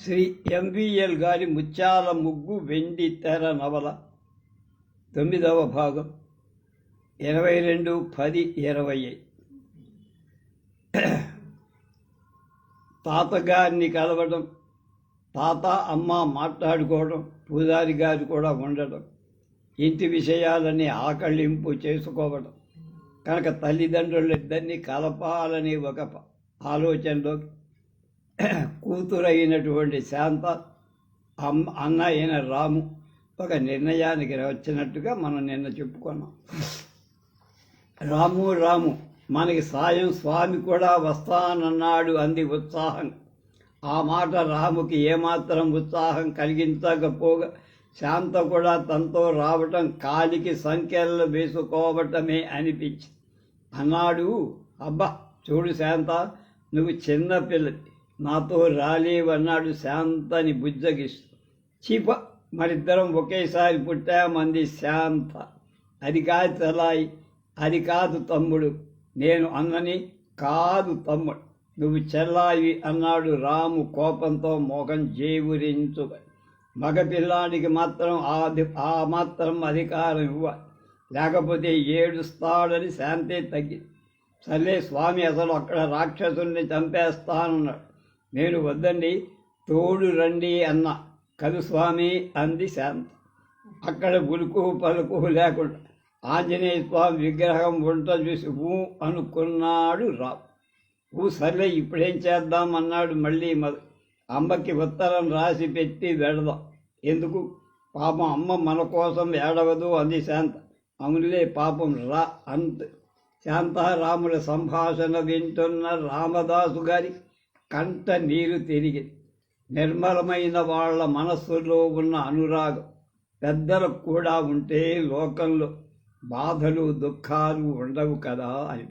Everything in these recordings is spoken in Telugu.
శ్రీ ఎంవిఎల్ గారి ముత్యాల ముగ్గు వెండి తెర నవల. తొమ్మిదవ భాగం. ఇరవై రెండు పది ఇరవై తాతగారిని కలవడం తాత అమ్మ మాట్లాడుకోవడం పూజారి గారు కూడా ఉండడం ఇంటి విషయాలని ఆకళింపు చేసుకోవడం. కనుక తల్లిదండ్రులిద్దరినీ కలపాలని ఒక ఆలోచనలోకి కూతురు అయినటువంటి శాంత అమ్మ అన్న అయిన రాము ఒక నిర్ణయానికి వచ్చినట్టుగా మనం నిన్న చెప్పుకున్నాం. రాము రాము మనకి సాయం స్వామి కూడా వస్తానన్నాడు అంది ఉత్సాహం. ఆ మాట రాముకి ఏమాత్రం ఉత్సాహం కలిగించకపోగా శాంత కూడా తనతో రావటం కాలికి సంఖ్యలు వేసుకోవటమే అనిపించి అన్నాడు అబ్బా చూడు శాంత నువ్వు చిన్న పిల్లవి నాతో రాలేవన్నాడు శాంతని బుజ్జగిస్తూ. చీప మరిద్దరం ఒకేసారి పుట్టామంది శాంత. అది కాదు తలాయి అది కాదు తమ్ముడు. నేను అన్నని కాదు తమ్ముడు. నువ్వు చెల్లాయి అన్నాడు రాము కోపంతో మోహం జేవురించు మగపిల్లానికి మాత్రం ఆది ఆ మాత్రం అధికారం ఇవ్వాలి. లేకపోతే ఏడుస్తాడని శాంతే తగ్గింది. సర్లే స్వామి అసలు అక్కడ రాక్షసుని చంపేస్తానన్నాడు. నేను వద్దండి తోడు రండి అన్న. కదు స్వామి అంది శాంత. అక్కడ గులుకు పలుకు లేకుండా ఆంజనేయ స్వామి విగ్రహం వంట చూసి ఊ అనుకున్నాడు రా ఊ సర్లే ఇప్పుడేం చేద్దాం అన్నాడు మళ్ళీ మధు. అమ్మకి ఉత్తరం రాసి పెట్టి వెడదాం ఎందుకు? పాపం అమ్మ మన కోసం ఏడవదు అంది శాంత. అవునులే పాపం రా అంత శాంతారాముల సంభాషణ వింటున్న రామదాసు గారి కంట నీరు తిరిగింది నిర్మలమైన వాళ్ళ మనస్సులో ఉన్న అనురాగం. పెద్దలకు కూడా ఉంటే లోకంలో బాధలు దుఃఖాలు ఉండవు కదా అని.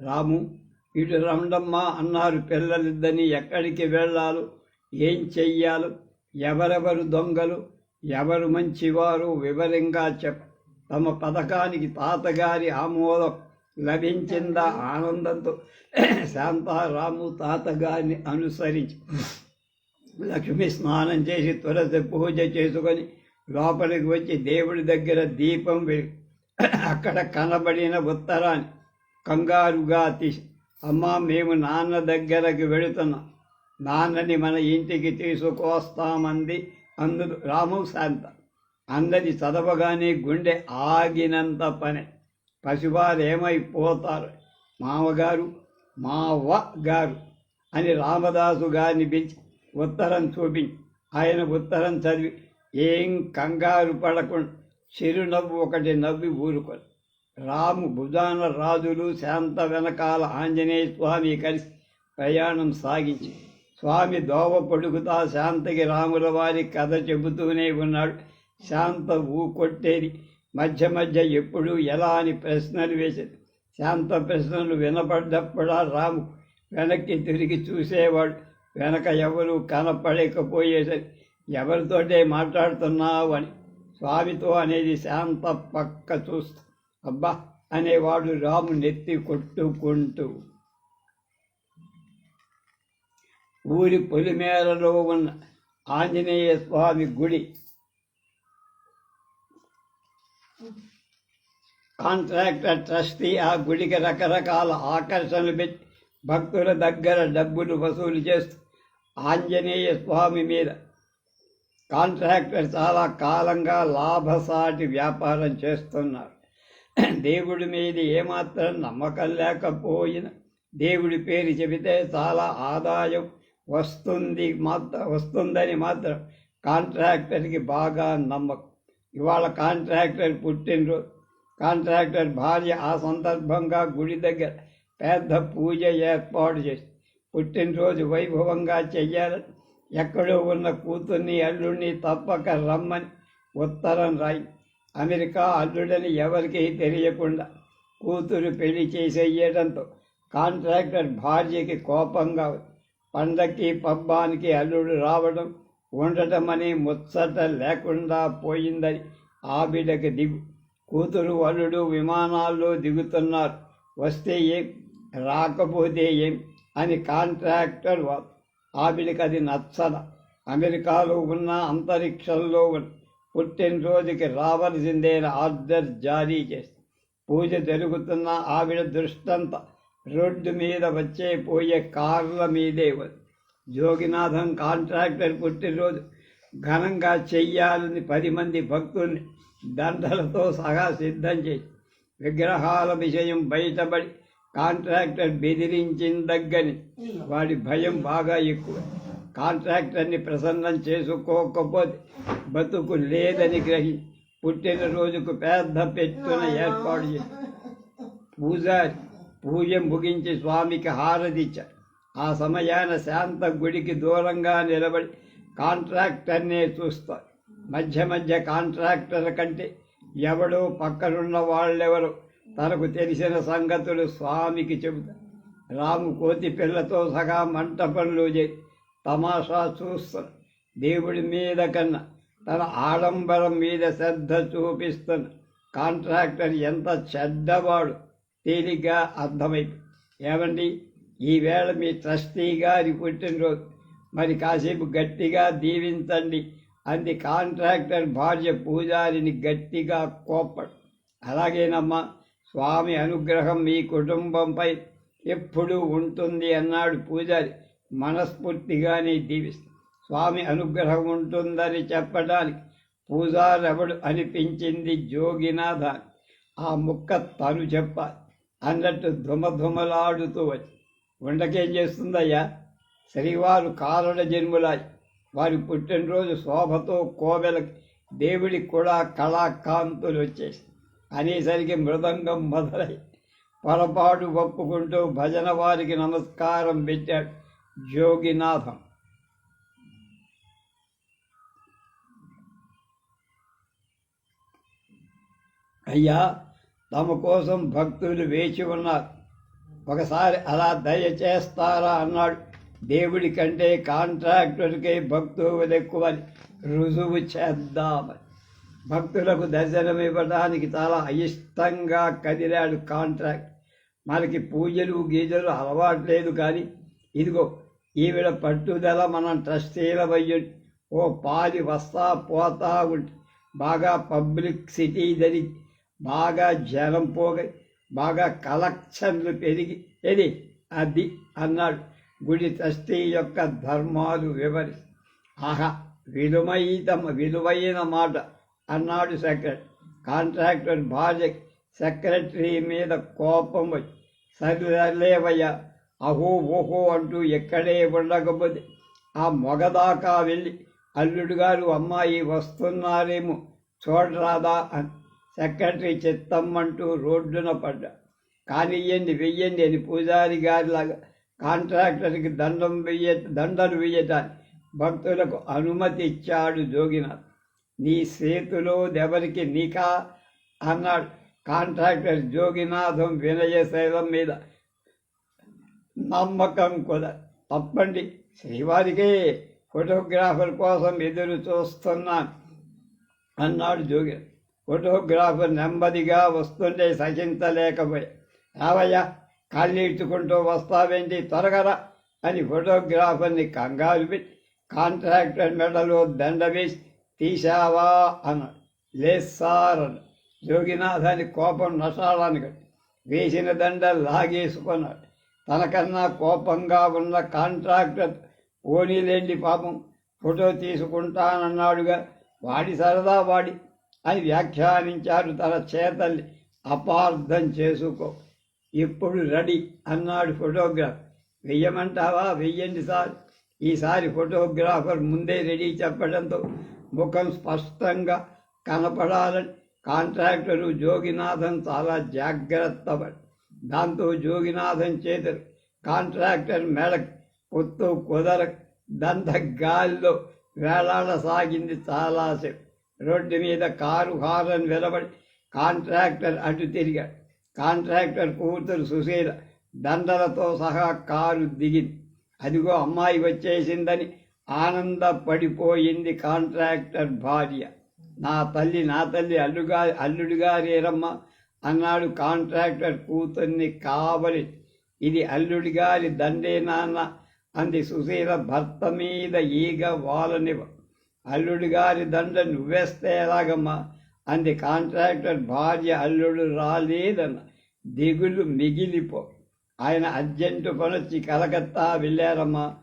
రాము ఇటు రండమ్మా అన్నారు పిల్లలిద్దని ఎక్కడికి వెళ్ళాలో? ఏం చెయ్యాలో? ఎవరెవరు దొంగలు? ఎవరు మంచివారు? వివరంగా చెప్ప. తమ పథకానికి తాతగారి ఆమోదం లభించిందా ఆనందంతో. శాంతారాము తాతగారిని అనుసరించి లక్ష్మి స్నానం చేసి త్వరత పూజ చేసుకొని లోపలికి వచ్చి దేవుడి దగ్గర దీపం వెలి అక్కడ కనబడిన ఉత్తరాన్ని కంగారుగా తీసి అమ్మా మేము నాన్న దగ్గరకు వెళుతున్నాం. నాన్నని మన ఇంటికి తీసుకొస్తామంది అందు రాము శాంత. అందరి చదవగానే గుండె ఆగినంత పని. పసివారేమైపోతారు? మామగారు మావ గారు అని రామదాసు గారిని పిలిచి ఉత్తరం చూపించి ఆయన ఉత్తరం చదివి ఏం కంగారు పడకుండా చిరునవ్వు ఒకటి నవ్వి ఊరుకొని. రాము భుజాన రాజులు శాంత వెనకాల ఆంజనేయ స్వామి కలిసి ప్రయాణం సాగించి స్వామి దోవ పడుకుతా శాంతకి రాముల వారి కథ చెబుతూనే ఉన్నాడు. శాంత ఊ కొట్టేది మధ్య మధ్య ఎప్పుడు ఎలా అని ప్రశ్నలు వేసేది. శాంత ప్రశ్నలు వినపడ్డప్పుడా రాము. వెనక్కి తిరిగి చూసేవాడు. వెనక ఎవరు కనపడకపోయేసరి ఎవరితోటే మాట్లాడుతున్నావు అని. స్వామితో అనేది శాంత పక్క చూస్తూ. అబ్బా! అనేవాడు రాము నెత్తి కొట్టుకుంటూ. ఊరి పొలిమేరలో ఉన్న ఆంజనేయ స్వామి గుడి కాంట్రాక్టర్ ట్రస్టీ ఆ గుడికి రకరకాల ఆకర్షణలు పెట్టి భక్తుల దగ్గర డబ్బులు వసూలు చేస్తూ ఆంజనేయ స్వామి మీద. కాంట్రాక్టర్ చాలా కాలంగా లాభసాటి వ్యాపారం చేస్తున్నారు. దేవుడి మీద ఏమాత్రం నమ్మకం లేకపోయినా దేవుడి పేరు చెబితే చాలా ఆదాయం వస్తుంది మాత్రం వస్తుందని మాత్రం కాంట్రాక్టర్కి బాగా నమ్మకం. ఇవాళ కాంట్రాక్టర్ పుట్టినరోజు కాంట్రాక్టర్ భార్య ఆ సందర్భంగా గుడి దగ్గర పెద్ద పూజ ఏర్పాటు చేసి పుట్టినరోజు వైభవంగా చెయ్యాలని ఎక్కడో ఉన్న కూతుర్ని అల్లుడిని తప్పక రమ్మని ఉత్తరం రాయి. అమెరికా అల్లుడని ఎవరికీ తెలియకుండా కూతురు పెళ్ళి చేసేయడంతో కాంట్రాక్టర్ భార్యకి కోపంగా పండక్కి పబ్బానికి అల్లుడు రావడం ఉండటమని ముచ్చట లేకుండా పోయిందని ఆవిడకి దిగు. కూతురు అల్లుడు విమానాల్లో దిగుతున్నారు. వస్తే ఏం రాకపోతే ఏం అని కాంట్రాక్టర్ ఆవిడకి అది నచ్చద. అమెరికాలో ఉన్న అంతరిక్షంలో ఉన్న పుట్టినరోజుకి రావలసిందే ఆర్డర్ జారీ చేసి పూజ జరుగుతున్న ఆవిడ దృష్టంతా రోడ్డు మీద వచ్చే పోయే కార్ల మీదే ఉంది. జోగినాథం కాంట్రాక్టర్ పుట్టినరోజు ఘనంగా చెయ్యాలని పది మంది భక్తుల్ని దండలతో సహా సిద్ధం చేసి విగ్రహాల విషయం బయటపడి కాంట్రాక్టర్ బెదిరించిన దగ్గని వాడి భయం బాగా ఎక్కువ. కాంట్రాక్టర్ని ప్రసన్నం చేసుకోకపోతే బతుకు లేదని గ్రహి పుట్టినరోజుకు పెద్ద పెట్టున ఏర్పాటు చేసి పూజారి పూజ ముగించి స్వామికి హారతిచ్చారు ఆ సమయాన శాంత గుడికి దూరంగా నిలబడి కాంట్రాక్టర్నే చూస్తా. మధ్య మధ్య కాంట్రాక్టర్ కంటే ఎవడో పక్కనున్న వాళ్ళెవరు తనకు తెలిసిన సంగతులు స్వామికి చెబుతారు రాము కోతి పిల్లతో సగా మంట పనులు చేసి తమాషా చూస్తాను దేవుడి మీద కన్నా తన ఆడంబరం మీద శ్రద్ధ చూపిస్తున్న కాంట్రాక్టర్ ఎంత చెడ్డవాడు తేలిగ్గా అర్థమైపోయింది ఏమండి? ఈవేళ మీ ట్రస్టీ గారి పుట్టినరోజు. మరి కాసేపు గట్టిగా దీవించండి. అంది కాంట్రాక్టర్ భార్య పూజారిని గట్టిగా కోపడు అలాగేనమ్మా స్వామి అనుగ్రహం మీ కుటుంబంపై ఎప్పుడూ ఉంటుంది అన్నాడు పూజారి. మనస్ఫూర్తిగానే దీవిస్తాడు స్వామి అనుగ్రహం ఉంటుందని చెప్పడానికి పూజారెవడు అనిపించింది జోగినాథ. ఆ ముక్క తను చెప్పాలి. అన్నట్టు ధుమధుమలాడుతూ వచ్చి ఉండకేం చేస్తుందయ్యా? శ్రీవారు కారణ జన్ములాయి వారి పుట్టినరోజు శోభతో కోవెలకి దేవుడికి కూడా కళాకాంతులు వచ్చేసి అనేసరికి మృదంగం మొదలై పొరపాటు ఒప్పుకుంటూ భజన వారికి నమస్కారం పెట్టాడు జోగినాథం. అయ్యా తమ కోసం భక్తులు వేచి ఉన్నారు. ఒకసారి అలా దయచేస్తారా అన్నాడు. దేవుడి కంటే కాంట్రాక్టర్కి భక్తులు ఎక్కువని రుజువు చేద్దామని. భక్తులకు దర్శనం ఇవ్వడానికి చాలా అయిష్టంగా కదిలాడు కాంట్రాక్ట్. మనకి పూజలు గీజలు అలవాటు లేదు కానీ ఇదిగో ఈవిడ పట్టుదల మనం ట్రస్టీల వయ్యి ఓ పాలి వస్తా పోతా ఉంటే. బాగా పబ్లిక్ సిటీ జరిగి బాగా జనం పోగై బాగా కలెక్షన్లు పెరిగి ఏది? అది అన్నాడు. గుడి ట్రస్టీ యొక్క ధర్మాలు వివరి ఆహా విలువైన విలువైన మాట అన్నాడు సెక్రటరీ. కాంట్రాక్టర్ భార్య సెక్రటరీ మీద కోపం వచ్చి సరిలేవయ్యా అహో ఓహో అంటూ ఎక్కడే ఉండకపోతే ఆ మొగదాకా వెళ్ళి అల్లుడు గారు అమ్మాయి వస్తున్నారేమో చూడరాదా అని సెక్రటరీ చిత్తమ్మంటూ రోడ్డున పడ్డా. కానియ్యండి వెయ్యండి అని పూజారి గారిలాగా కాంట్రాక్టర్కి దండం వెయ్య దండలు వెయ్యటాన్ని భక్తులకు అనుమతి ఇచ్చాడు జోగినాథ్. నీ చేతిలో దెవరికి నీకా? అన్నాడు కాంట్రాక్టర్ జోగినాథం వినయశైలం మీద. నమ్మకం కూడా తప్పండి శ్రీవారికే ఫోటోగ్రాఫర్ కోసం ఎదురు చూస్తున్నాను అన్నాడు జోగినాథ్. ఫోటోగ్రాఫర్ నెమ్మదిగా వస్తుంటే సహించలేకపోయా రావయ్యా కళ్ళీడ్చుకుంటూ వస్తావేంటి? త్వరగరా అని ఫోటోగ్రాఫర్ని కంగారు పెట్టి కాంట్రాక్టర్ మెడలో దండ వేసి తీశావా? అన్నాడు. లేదు సార్ అన్నాడు. జోగినాథాని కోపం నషాడానికి వేసిన దండ లాగేసుకున్నాడు. తనకన్నా కోపంగా ఉన్న కాంట్రాక్టర్ పోనీలేండి పాపం ఫోటో తీసుకుంటానన్నాడుగా. వాడి సరదా వాడి అని వ్యాఖ్యానించారు. తన చేతల్ని అపార్థం చేసుకో. ఇప్పుడు రెడీ అన్నాడు ఫోటోగ్రాఫ్. వెయ్యమంటావా? వెయ్యండి సార్. ఈసారి ఫోటోగ్రాఫర్ ముందే రెడీ చెప్పడంతో ముఖం స్పష్టంగా కనపడాలని కాంట్రాక్టరు జోగినాథన్ చాలా జాగ్రత్త పడి దాంతో జోగినాథన్ చేతులు కాంట్రాక్టర్ మెడక్ పొత్తు కుదర దంత గాలిలో వేలాడసాగింది చాలాసేపు రోడ్డు మీద కారు హారన్ వెలబడి కాంట్రాక్టర్ అటు తిరిగాడు. కాంట్రాక్టర్ కూతురు సుశీల దండలతో సహా కారు దిగింది. అదిగో అమ్మాయి వచ్చేసిందని ఆనందపడిపోయింది కాంట్రాక్టర్ భార్య. నా తల్లి నా తల్లి అల్లుగా అల్లుడిగారేరమ్మ అన్నాడు కాంట్రాక్టర్ కూతుర్ని కావలి. ఇది అల్లుడిగారి దండే నాన్న అంది సుశీల భర్త మీద ఈగ వాలనివ్వ అల్లుడు గారి దండ నువ్వేస్తే ఎలాగమ్మా? అంది కాంట్రాక్టర్. భార్య అల్లుడు రాలేదన్న. దిగులు మిగిలిపో. ఆయన అర్జెంటు పనొచ్చి కలకత్తా వెళ్ళారమ్మా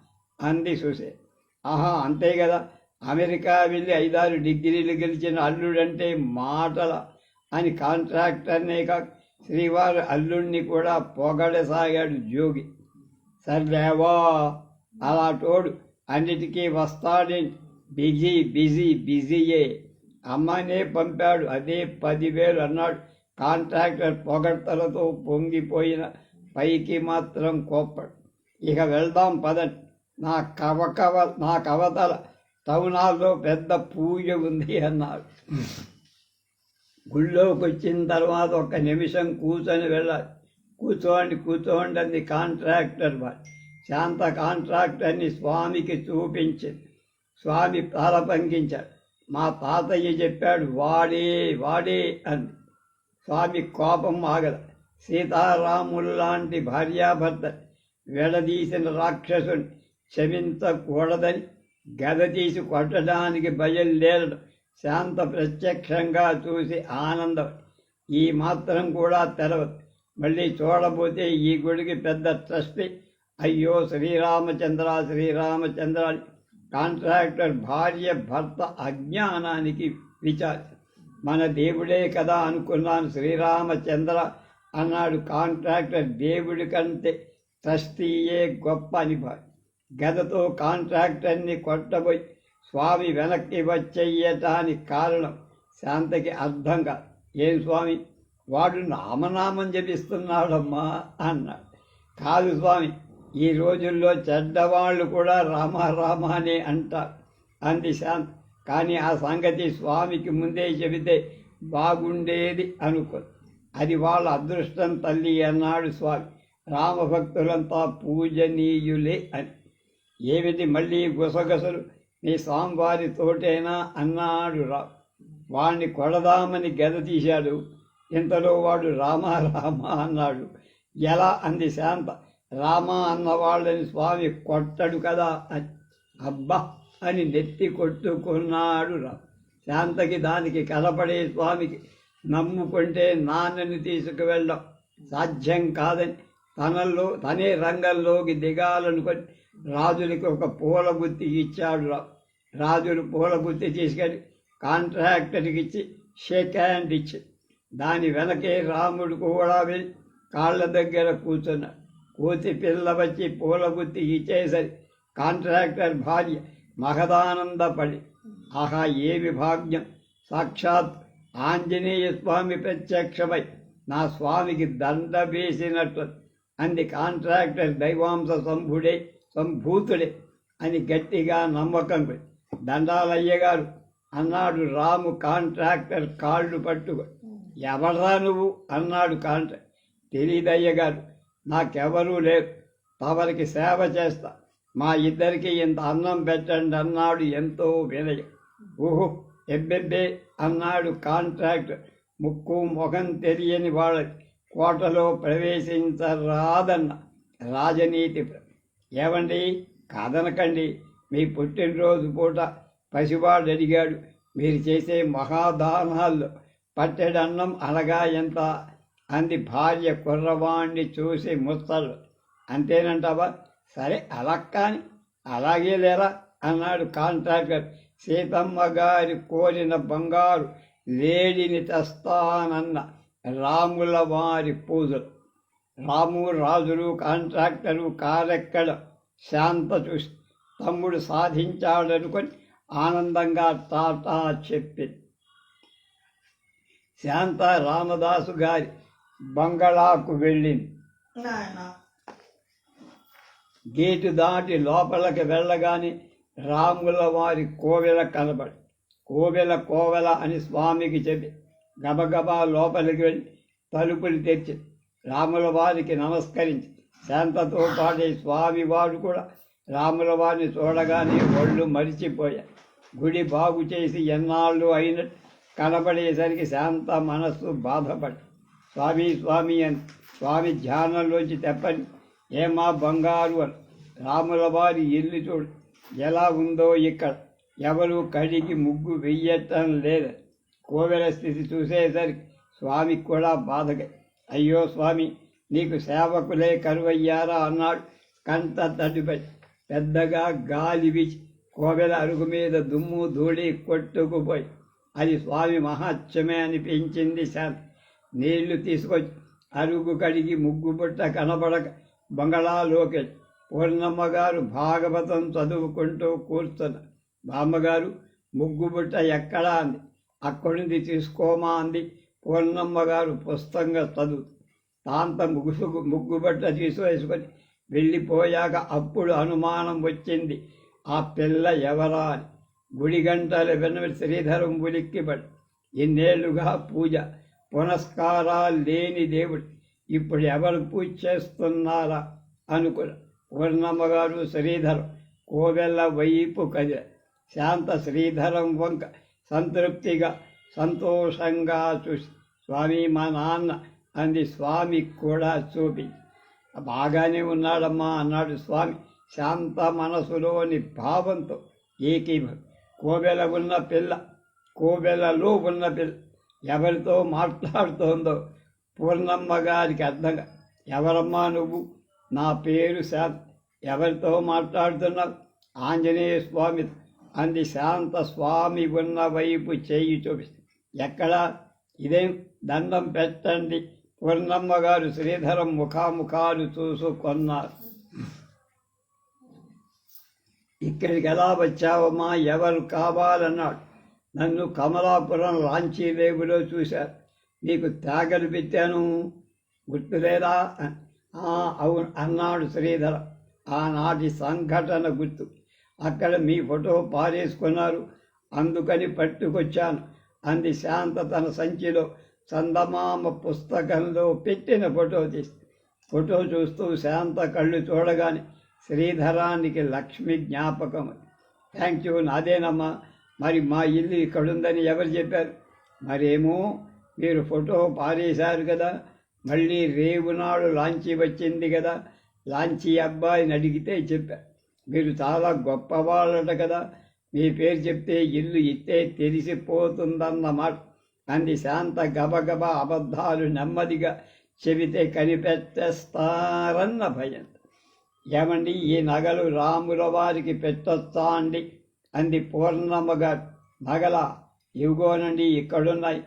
అంది చూసే ఆహా అంతే కదా అమెరికా వెళ్ళి ఐదారు డిగ్రీలు గెలిచిన అల్లుడంటే మాటల అని కాంట్రాక్టర్నే కాక శ్రీవారు అల్లుడిని కూడా పొగడసాగాడు జోగి. సర్లేవా అలా తోడు. అన్నిటికీ వస్తాడేంటి? Busy busy బిజీయే. అమ్మనే పంపాడు అదే పదివేలు అన్నాడు. కాంట్రాక్టర్ పొగడ్తలతో పొంగిపోయిన పైకి మాత్రం కోప్పడు. ఇక వెళ్దాం పదండి. నా కవ కవ నా కవతల టౌనాల్లో పెద్ద పూజ ఉంది అన్నాడు. గుళ్ళోకి వచ్చిన తర్వాత ఒక నిమిషం కూర్చొని వెళ్ళాలి. కూర్చోండి కూర్చోండి అంది కాంట్రాక్టర్ వాడు. శాంత కాంట్రాక్టర్ని స్వామికి చూపించింది. స్వామి తల పంకించాడు మా తాతయ్య చెప్పాడు వాడే వాడే అంది. స్వామి కోపం ఆగల. సీతారాముల్లాంటి భార్యాభర్త విడదీసిన రాక్షసుని క్షమించకూడదని గద తీసి కొట్టడానికి బయలుదేరడం శాంత ప్రత్యక్షంగా చూసి ఆనందం. ఈ మాత్రం కూడా తెలవదు. మళ్ళీ చూడబోతే ఈ గుడికి పెద్ద ట్రస్టీ. అయ్యో శ్రీరామచంద్ర శ్రీరామచంద్ర అని కాంట్రాక్టర్ భార్య భర్త అజ్ఞానానికి విచార మన దేవుడే కదా అనుకున్నాను శ్రీరామచంద్ర అన్నాడు కాంట్రాక్టర్ దేవుడి కంటే ట్రస్టీయే గొప్ప అని గదతో కాంట్రాక్టర్ని కొట్టబోయి స్వామి వెనక్కి వచ్చేయటానికి కారణం శాంతకి అర్థం కాదు ఏం స్వామి? వాడు నామనామం జపిస్తున్నాడమ్మా అన్నాడు. కాదు స్వామి ఈ రోజుల్లో చెడ్డవాళ్ళు కూడా రామ రామ అనే అంటారు అంది శాంత్. కానీ ఆ సంగతి స్వామికి ముందే చెబితే బాగుండేది అనుకో. అది వాళ్ళ అదృష్టం తల్లి అన్నాడు స్వామి. రామభక్తులంతా పూజనీయులే అని. ఏమిటి మళ్ళీ గుసగుసలు? నీ స్వామివారి తోటేనా అన్నాడు రా. వాణ్ణి కొడదామని గద తీశాడు. ఇంతలో వాడు రామ రామ అన్నాడు. ఎలా? అంది శాంత. రామ అన్నవాళ్ళని స్వామి కొట్టడు కదా. అబ్బా అని నెత్తి కొట్టుకున్నాడు శాంతకి దానికి కలపడే స్వామికి నమ్ముకుంటే నాన్నని తీసుకువెళ్ళడం సాధ్యం కాదని తనలో తనే రంగంలోకి దిగాలనుకొని రాజులకి ఒక పూల గుత్తి ఇచ్చాడు రాజులు పూల గుత్తి తీసుకొని కాంట్రాక్టర్కి ఇచ్చి షేక్ హ్యాండ్ ఇచ్చి దాని వెనకే రాముడు కూడా వెళ్ళి కాళ్ళ దగ్గర కూర్చున్నాడు. కోతి పిల్ల వచ్చి పూల గుత్తి ఇచ్చేసరి కాంట్రాక్టర్ భార్య మహదానందపడి ఆహా ఏమి భాగ్యం సాక్షాత్ ఆంజనేయ స్వామి ప్రత్యక్షమై నా స్వామికి దండ వేసినట్టు అంది కాంట్రాక్టర్ దైవాంశ సంభుడే సంభూతుడే అని గట్టిగా నమ్మకం దండాలయ్య గారు అన్నాడు రాము కాంట్రాక్టర్ కాళ్ళు పట్టుకో. ఎవరా నువ్వు? అన్నాడు కాంట్రాక్టర్ తెలీదయ్య గారు. నాకెవరూ లేరు. తమరికి సేవ చేస్తా. మా ఇద్దరికి ఇంత అన్నం పెట్టండి అన్నాడు ఎంతో వినయం. ఊహు ఎబ్బెబ్బే అన్నాడు కాంట్రాక్టర్ ముక్కు ముఖం తెలియని వాళ్ళకి కోటలో ప్రవేశించరాదన్న రాజనీతి ఏమండి? కాదనకండి. మీ పుట్టినరోజు పూట పసివాడు అడిగాడు. మీరు చేసే మహాదానాల్లో పట్టెడన్నం అనగా ఎంత? అంది భార్య కుర్రవాణ్ణి చూసి ముత్తలు. అంతేనంటావా? సరే అలా కానీ అలాగే లేరా? అన్నాడు కాంట్రాక్టర్. సీతమ్మ గారి కోరిన బంగారు లేడిని తెస్తానన్న రాముల వారి పూజలు. రాము రాజులు కాంట్రాక్టరు కారెక్కడ శాంత చూసి తమ్ముడు సాధించాడనుకొని ఆనందంగా టాటా చెప్పింది శాంత రామదాసు గారి బంగళాకు వెళ్ళింది గేటు దాటి లోపలికి వెళ్ళగానే రాముల వారి కోవెల కనబడి కోవెల కోవెల అని స్వామికి చెప్పి గబగబా లోపలికి వెళ్ళి తలుపులు తెచ్చి రాముల వారికి నమస్కరించి శాంతతో పాటే స్వామి వారు కూడా రాముల వారిని చూడగానే ఒళ్ళు మరిచిపోయారు గుడి బాగు చేసి ఎన్నాళ్ళు అయినట్టు కనబడేసరికి శాంత మనస్సు బాధపడి స్వామి స్వామి అని స్వామి ధ్యానంలోంచి తెప్పని ఏమా బంగారు అని రాముల వారి ఇల్లు చూడు ఎలా ఉందో ఇక్కడ. ఎవరు కడిగి ముగ్గు వెయ్యటం లేదు. కోవెల స్థితి చూసేసరికి స్వామికి కూడా బాధగా అయ్యో స్వామి నీకు సేవకులే కరువయ్యారా అన్నాడు కంట తడిపై. పెద్దగా గాలి విచి కోవెల అరుగు మీద దుమ్ము ధూళి కొట్టుకుపోయి. అది స్వామి మహాత్సమే అనిపించింది శాంతి. నీళ్ళు తీసుకొచ్చి అరుగు కడిగి ముగ్గు బుట్ట కనబడక బంగళాలోకి పూర్ణమ్మగారు భాగవతం చదువుకుంటూ కూర్చున్న బామ్మగారు ముగ్గు బుట్ట ఎక్కడా అంది. అక్కడి తీసుకోమా అంది పూర్ణమ్మగారు పుస్తంగా పుస్తకంగా చదువు. తాంత ముగుసు ముగ్గు బట్ట తీసువేసుకొని వెళ్ళిపోయాక అప్పుడు అనుమానం వచ్చింది. ఆ పిల్ల ఎవరా అని. గుడి గంటలు విన్న శ్రీధరం ఉలిక్కిపడి ఇన్నేళ్ళుగా పూజ పునస్కారాలు లేని దేవుడు. ఇప్పుడు ఎవరు పూజ చేస్తున్నారా? అనుకున్న పూర్ణమ్మగారు శ్రీధరం. కోవెల్ల వైపు కదిల. శాంత శ్రీధరం వంక సంతృప్తిగా సంతోషంగా చూసి స్వామి మా నాన్న అంది స్వామి కూడా చూపి. బాగానే ఉన్నాడమ్మా అన్నాడు స్వామి. శాంత మనసులోని భావంతో ఏకీభ కోవెల ఉన్న పిల్ల కోవెలలో ఉన్న పిల్ల. ఎవరితో మాట్లాడుతోందో పూర్ణమ్మ గారికి అర్థంగా ఎవరమ్మా నువ్వు? నా పేరు శాంత్. ఎవరితో మాట్లాడుతున్నావు? ఆంజనేయ స్వామి అంది. శాంత స్వామి ఉన్న వైపు చేయి చూపిస్తుంది. ఎక్కడ? ఇదేం దండం పెట్టండి. పూర్ణమ్మ గారు శ్రీధరం ముఖాముఖాలు చూసుకొన్నారు. ఇక్కడికి ఎలా వచ్చావమ్మా? ఎవరు కావాలన్నాడు. నన్ను కమలాపురం లాంచీ రేవులో చూశారు నీకు త్యాగలు పెట్టాను గుర్తులేదా అవును అన్నాడు శ్రీధర. ఆనాటి సంఘటన గుర్తు. అక్కడ మీ ఫోటో పారేసుకున్నారు. అందుకని పట్టుకొచ్చాను. అంది శాంత తన సంచిలో చందమామ పుస్తకంలో పెట్టిన ఫోటో తీసి. ఫోటో చూస్తూ శాంత కళ్ళు చూడగానే శ్రీధరానికి లక్ష్మి జ్ఞాపకం. థ్యాంక్ యూ నాదేనమ్మా. మరి మా ఇల్లు ఇక్కడుందని ఎవరు చెప్పారు? మరేమో మీరు ఫోటో పారేశారు కదా. మళ్ళీ రేవు నాడు లాంచీ వచ్చింది కదా. లాంచీ అబ్బాయిని అడిగితే చెప్పారు మీరు చాలా గొప్పవాళ్ళట కదా. మీ పేరు చెప్తే ఇల్లు ఇట్టే తెలిసిపోతుందన్నమాట అంది శాంత గబగబా అబద్ధాలు నెమ్మదిగా చెబితే కనిపెట్టేస్తారన్న భయం. ఏమండి ఈ నగలు రాముల వారికి పెట్టొచ్చా అండి? అంది పూర్ణమ్మ గారు. నగల ఇవిగోనండి ఇక్కడున్నాయి.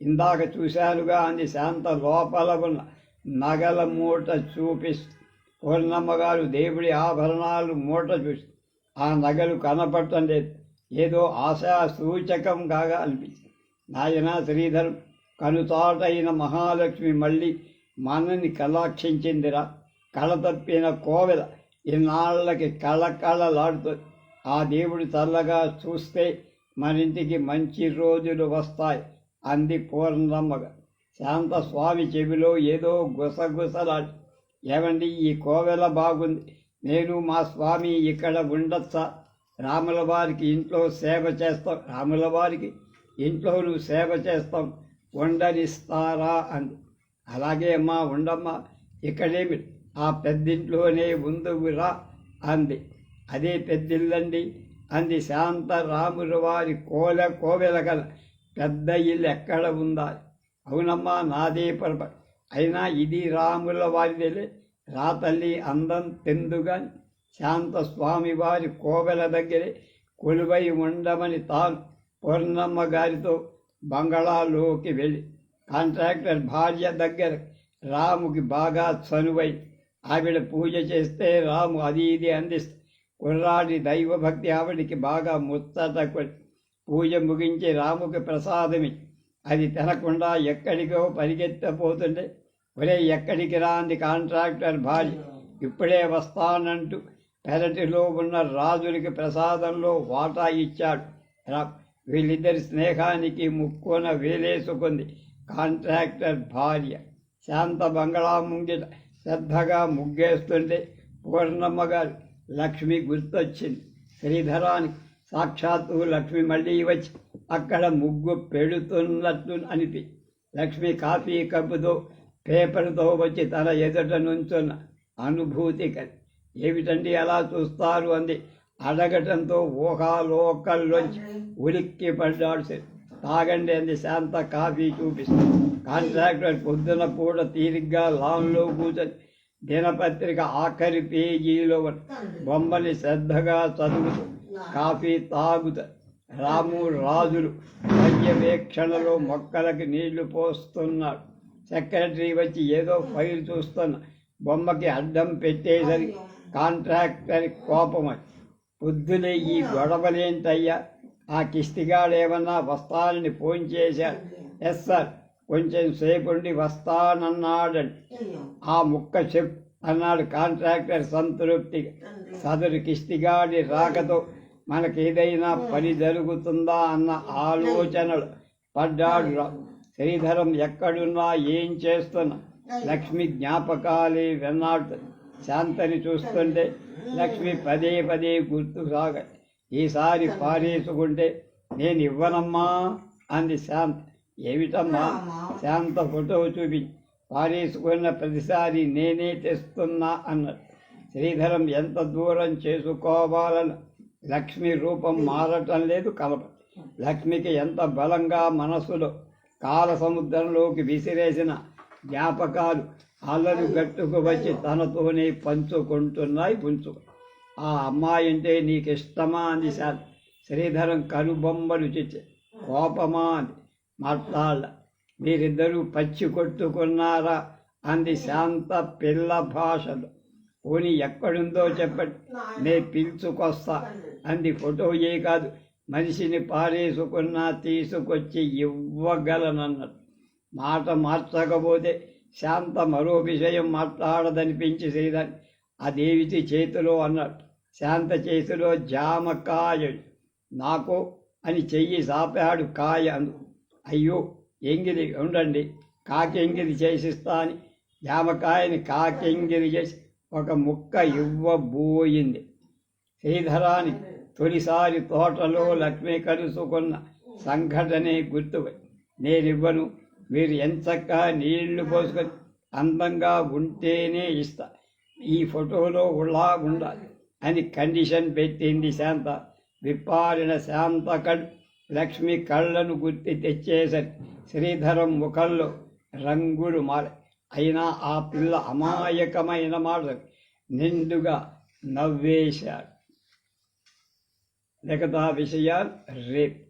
ఇందాక చూశానుగా అంది శాంత లోపల ఉన్న నగల మూట చూపిస్తూ పూర్ణమ్మగారు దేవుడి ఆభరణాలు మూట చూసి ఆ నగలు కనపడటం లేదు ఏదో ఆశా సూచకం కాగా అనిపించింది. నాయన శ్రీధరం కనుతాటైన మహాలక్ష్మి మళ్ళీ మనని కలాక్షించిందిరా కళ తప్పిన కోవెల ఇన్నాళ్ళకి కళకళలాడుతుంది. ఆ దేవుడు చల్లగా చూస్తే మనింటికి మంచి రోజులు వస్తాయి అంది పూర్ణమ్మగా శాంత స్వామి చెవిలో ఏదో గుసగుసలాడి ఏమండి ఈ కోవెల బాగుంది. నేను మా స్వామి ఇక్కడ ఉండొచ్చా? రాముల వారికి ఇంట్లో సేవ చేస్తాం. రాముల వారికి ఇంట్లో సేవ చేస్తాం. ఉండనిస్తారా? అంది. అలాగే అమ్మా ఉండమ్మా. ఇక్కడేమి? ఆ పెద్దింట్లోనే ఉందువురా అంది. అదే పెద్దిల్లండి. అంది శాంతరాముల వారి కోల కోవెల గల పెద్ద ఇల్లు ఎక్కడ ఉందా? అవునమ్మా నాదే పరప అయినా ఇది రాముల వారిదేలే. రా తల్లి అందం తెందుగాని శాంత స్వామి వారి కోవెల దగ్గరే కొలువై ఉండమని తాను పూర్ణమ్మ గారితో బంగళాలోకి వెళ్ళి కాంట్రాక్టర్ భార్య దగ్గర రాముకి బాగా చనువై ఆవిడ పూజ చేస్తే రాము అది ఇది అందిస్తే కుర్రాడి దైవభక్తి ఆవిడికి బాగా ముచ్చట పూజ ముగించి రాముకి ప్రసాదమి అది తినకుండా ఎక్కడికో పరిగెత్తపోతుండే ఒరే ఎక్కడికి రాంది కాంట్రాక్టర్ భార్య ఇప్పుడే వస్తానంటూ పెరటిలో ఉన్న రాజులకి ప్రసాదంలో వాటా ఇచ్చాడు రా వీళ్ళిద్దరి స్నేహానికి ముక్కున వేలేసుకుంది కాంట్రాక్టర్ భార్య శాంత బంగళా ముంగిట శ్రద్ధగా ముగ్గేస్తుంటే పూర్ణమ్మగారు లక్ష్మి గుర్తొచ్చింది. శ్రీధరానికి సాక్షాత్తు లక్ష్మి మళ్ళీ వచ్చి అక్కడ ముగ్గు పెడుతున్నట్టు అనిపి. లక్ష్మి కాఫీ కప్పుతో పేపర్తో వచ్చి తన ఎదుట నుంచున్న అనుభూతి కలి. ఏమిటండి అలా చూస్తారు అంది. అడగటంతో ఊహాలోకల్లోంచి ఉలిక్కి పడ్డాడు తాగండి అంది శాంత కాఫీ చూపిస్తుంది కాంట్రాక్టర్ పొద్దున పూట తీరిగ్గా లాన్లో కూర్చొని దినపత్రిక ఆఖరి పేజీలో బొమ్మని శ్రద్ధగా చదువుతూ కాఫీ తాగుత రాము రాజులు పర్యవేక్షణలో మొక్కలకి నీళ్ళు పోస్తున్నాడు. సెక్రటరీ వచ్చి ఏదో ఫైల్ చూస్తున్న బొమ్మకి అడ్డం పెట్టేసరి కాంట్రాక్టర్ కోపం పొద్దునే ఈ గొడవలేంటయ్యా? ఆ కిస్తిగాడేమన్నా వస్తానని ఫోన్ చేశాడు. Yes sir. కొంచెం సేపు ఉండి వస్తానన్నాడండి ఆ ముక్క చెప్ అన్నాడు కాంట్రాక్టర్ సంతృప్తిగా సదరు కిస్తిగాడి రాకతో మనకేదైనా పని జరుగుతుందా అన్న ఆలోచనలు పడ్డాడు. శ్రీధరం ఎక్కడున్నా ఏం చేస్తున్నా? లక్ష్మి జ్ఞాపకాలే వెన్నాడు. శాంతని చూస్తుంటే లక్ష్మి పదే పదే గుర్తు సాగ ఈసారి పారేసుకుంటే నేను ఇవ్వనమ్మా అంది శాంత. ఏమిటమ్మా శాంత ఫోటో చూపి పారేసుకున్న ప్రతిసారి నేనే తెస్తున్నా అన్నాడు. శ్రీధరం ఎంత దూరం చేసుకోవాలని లక్ష్మి రూపం మారటం లేదు కలప. లక్ష్మికి ఎంత బలంగా మనస్సులో కాల సముద్రంలోకి విసిరేసిన జ్ఞాపకాలు అల్లరి గట్టుకు వచ్చి తనతోనే పంచుకుంటున్నాయి పుంచు. ఆ అమ్మాయి అంటే నీకు ఇష్టమా శాంతి. శ్రీధరం కనుబొమ్మలు చిచ్చి కోపమా అంది మాట్లాడ మీరిద్దరూ పచ్చి కొట్టుకున్నారా అంది శాంత పిల్ల భాషలో. పోనీ ఎక్కడుందో చెప్పండి. నే పిలుచుకొస్తా అంది ఫోటో ఏ కాదు. మనిషిని పారేసుకున్నా తీసుకొచ్చి ఇవ్వగలనన్నట్టు. మాట మార్చకపోతే శాంత మరో విషయం మాట్లాడదనిపించి శ్రీధర్ అదేవిటి చేతిలో? అన్నాడు. శాంత చేతిలో జామకాయ నాకు అని చెయ్యి సాపాడు కాయ అందు. అయ్యో ఎంగిరి ఉండండి. కాకెంగిరి చేసిస్తా అని జామకాయని కాకెంగిరి చేసి ఒక ముక్క ఇవ్వబోయింది. శ్రీధరాని తొలిసారి తోటలో లక్ష్మి కలుసుకున్న సంఘటనే గుర్తుపై నేనివ్వను మీరు ఎంచక్క నీళ్ళు పోసుకొని అందంగా ఉంటేనే ఇస్తా. ఈ ఫోటోలో ఉలా ఉండాలి అని కండిషన్ పెట్టింది శాంత. విప్పారిన శాంత కళ్ళు లక్ష్మి కళ్ళను గుర్తి తెచ్చేసరి. శ్రీధరం ముఖంలో రంగులు మారాయి అయినా ఆ పిల్ల అమాయకమైన మాటలు నిండుగా నవ్వేశాడు. మిగతా విషయాలు రేపు